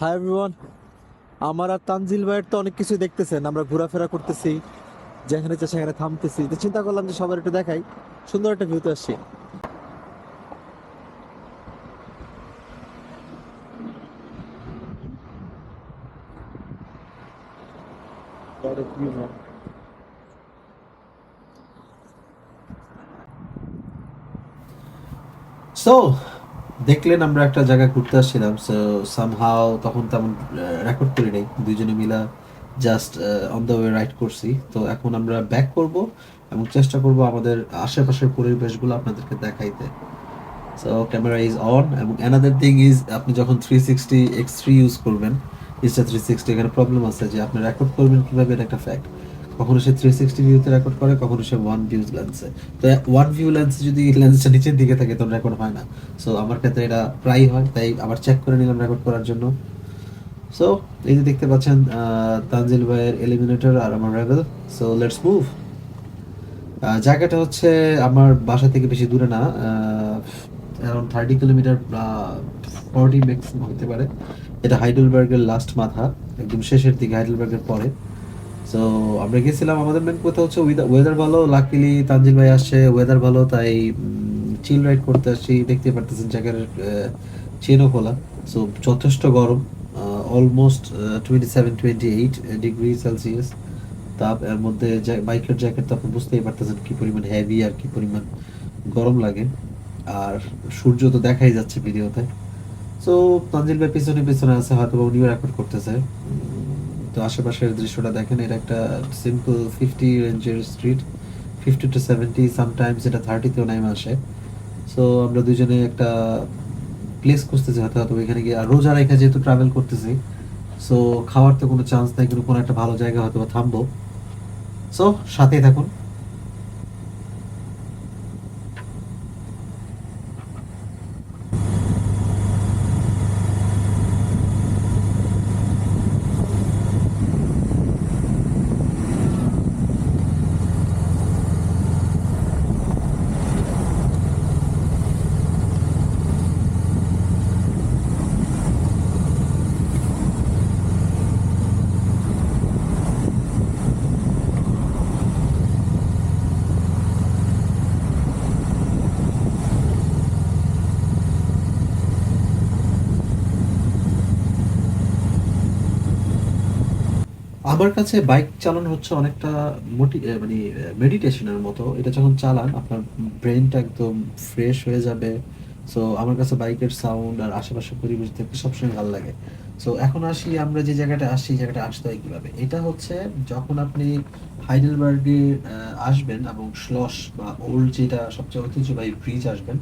Hi everyone আমার আর তানজিল ভাইয়ের তো অনেক কিছু দেখতেছেন। আমরা ঘোরাফেরা করতেছি, যেখানে ইচ্ছা সেখানে থামতেছি। তো চিন্তা করলাম যে সবার একটু দেখাই, সুন্দর একটা ভিউতে আসছি। সো দেখলেন আমরা একটা জায়গায় ঘুরতে আসছিলাম সামহাও তখন তেমন রেকর্ড করি নাই। দুইজনে মিলা just on the way ride করছি। তো এখন আমরা ব্যাক করব এবং চেষ্টা করব আমাদের আশেপাশের পরিবেশগুলো আপনাদেরকে দেখাইতে। সো ক্যামেরা ইজ অন এবং অ্যানাদার থিং ইজ আপনি যখন three sixty X three use করবেন ইনস্টা থ্রি সিক্সটি এখানে প্রবলেম আছে যে আপনি রেকর্ড করবেন কীভাবে, এটা একটা ফ্যাক্ট কখনো সে থ্রি সিক্সটি ভিউতে রেকর্ড করে, কখনো সে ওয়ান ভিউ লেন্সে তো ওয়ান ভিউ লেন্সে যদি লেন্সটা নিচের দিকে থাকে তখন রেকর্ড হয় না। সো আমার ক্ষেত্রে এটা প্রায় হয়, তাই আবার চেক করে নিলাম রেকর্ড করার জন্য। সো এই যে দেখতে পাচ্ছেন তানজিল ভাইয়ের এলিমিনেটর আর আমার রেবেল সো লেটস মুভ জায়গাটা হচ্ছে আমার বাসা থেকে বেশি দূরে না around thirty kilometre forty maximum হতে পারে। এটা হাইডেলবার্গের লাস্ট মাথা, একদম শেষের দিকে, হাইডেলবার্গের পরে। সো আমরা গেছিলাম আমাদের মেন কথা হচ্ছে ওয়েদার ভালো লাকিলি তানজিল ভাই আসছে ওয়েদার ভালো, তাই চিল রাইড করতে আসছি দেখতে পারতেছেন জায়গার চেনও খোলা। সো যথেষ্ট গরম almost twenty seven twenty eight degree Celsius তাপ, এর মধ্যে বাইকের জ্যাকেট তো আপনি বুঝতেই পারতেছেন কি পরিমাণ হেভি আর কি পরিমাণ গরম লাগে। আর সূর্য তো দেখাই যাচ্ছে ভিডিওতে। সো তানজিল ভাই পিছনে পিছনে আছে হয়তো উনিও রেকর্ড করতেছে। তো আশেপাশের দৃশ্যটা দেখেন, এটা একটা সিম্পল ফিফটি রেঞ্জের street fifty two seventy sometimes এটা থার্টিতেও নাইম আসে। সো আমরা দুজনে একটা প্লেস খুঁজতেছি হয়তো হয়তো এখানে গিয়ে। আর রোজা রেখে যেহেতু ট্রাভেল করতেছি সো খাওয়ার তো কোনো চান্স নাই, কিন্তু কোনো একটা ভালো জায়গা হয়তো বা থামবো। সো সাথেই থাকুন। আমার কাছে বাইক চালানো হচ্ছে অনেকটা মোটি মানে মেডিটেশনের মতো। এটা যখন চালান, আপনার ব্রেনটা একদম ফ্রেশ হয়ে যাবে। সো আমার কাছে বাইকের সাউন্ড আর আশেপাশের পরিবেশ দেখতে সবসময় ভালো লাগে। সো এখন আসি আমরা যে জায়গাটা আসি এই জায়গাটা আসতে হয় কীভাবে? এটা হচ্ছে যখন আপনি হাইডেলবার্গে আসবেন এবং স্লস বা ওল্ড যেটা সবচেয়ে ঐতিহ্যবাহী ব্রিজ আসবেন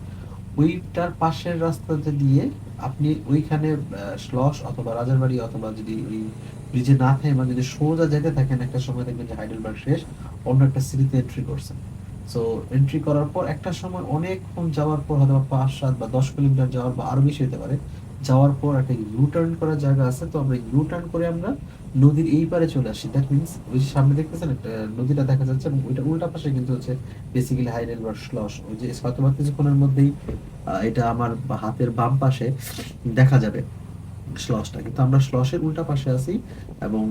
ওইটার পাশের রাস্তাতে দিয়ে আপনি ওইখানে স্লস অথবা রাজারবাড়ি অথবা যদি ওই ব্রিজে না থাকে মানে যদি সোজা যেতে থাকেন, একটা সময় দেখবেন যে হাইডেলবার্গ শেষ, অন্য একটা সিটিতে এন্ট্রি করছেন। সো এন্ট্রি করার পর একটা সময় অনেকক্ষণ যাওয়ার পর হয়তো পাঁচ, সাত বা দশ কিলোমিটার যাওয়ার বা আরও বেশি হতে পারে, যাওয়ার পর একটা ইউ টার্ন করার জায়গা আছে, তো আমরা ইউ টার্ন করে আমরা নদীর এই পারে চলে আসি। দ্যাট মিনস ওই যে সামনে দেখতেছেন একটা নদীটা দেখা যাচ্ছে এবং ওইটা উল্টা পাশে কিন্তু হচ্ছে বেসিক্যালি হাইডেলবার্গ স্লস ওই যে হয়তো বা কিছুক্ষণের মধ্যেই এটা আমার হাতের বাম পাশে দেখা যাবে স্লসটা কিন্তু আমরা স্লসের উল্টা পাশে আছি এবং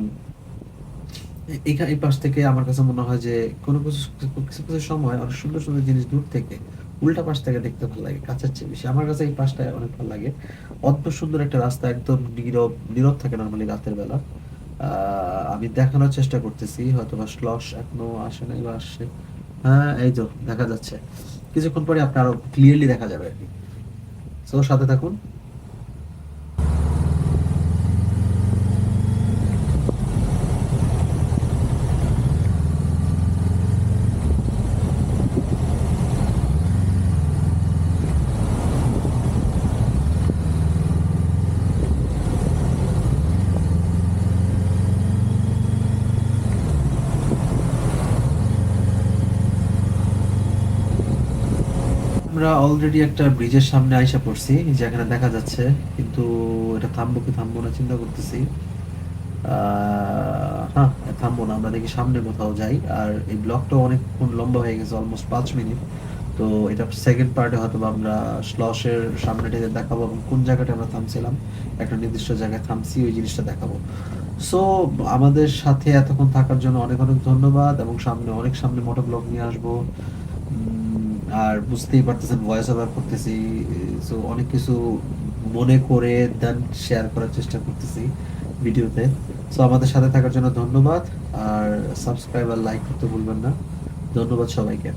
এখানে এই পাশ থেকে আমার কাছে মনে হয় যে কোনো কিছু কিছু কিছু সময় অনেক সুন্দর সুন্দর জিনিস দূর থেকে উল্টা পাশ থেকে দেখতে ভালো লাগে, কাছের চেয়ে বেশি। আমার কাছে এই পাশটা অনেক ভালো লাগে। অদ্ভুত সুন্দর একটা রাস্তা, একদম নীরব নীরব থাকে নর্মালি রাতের বেলা। আমি দেখানোর চেষ্টা করতেছি হয়তো বা স্লস এখনও আসে নাই বা আসছে হ্যাঁ এই তো, দেখা যাচ্ছে। কিছুক্ষণ পরে আপনার আরও ক্লিয়ারলি দেখা যাবে আর কি। সাথে থাকুন। আমরা অলরেডি একটা ব্রিজের সামনে আইসা পড়ছি যেখানে দেখা যাচ্ছে, কিন্তু এটা থামবো কি থামবো না চিন্তা করতেছি। হ্যাঁ থামবো না, আমরা দেখি সামনে কোথাও যাই, আর এই ব্লগটা অনেকক্ষণ লম্বা হয়ে গেছে অলমোস্ট পাঁচ মিনিট। তো এটা সেকেন্ড পার্টে হয়তো আমরা স্লসের দেখাবো এবং কোন জায়গাটা আমরা থামছিলাম, একটা নির্দিষ্ট জায়গায় থামছি, ওই জিনিসটা দেখাবো। সো আমাদের সাথে এতক্ষণ থাকার জন্য অনেক অনেক ধন্যবাদ এবং সামনে অনেক সামনে মোটো ব্লগ নিয়ে আসব। আর বুঝতেই পারতেছেন ভয়েস ওভার করতেছি সো অনেক কিছু মনে করে দেন শেয়ার করার চেষ্টা করতেছি ভিডিওতে। সো আমাদের সাথে থাকার জন্য ধন্যবাদ, আর সাবস্ক্রাইব আর লাইক করতে ভুলবেন না। ধন্যবাদ সবাইকে।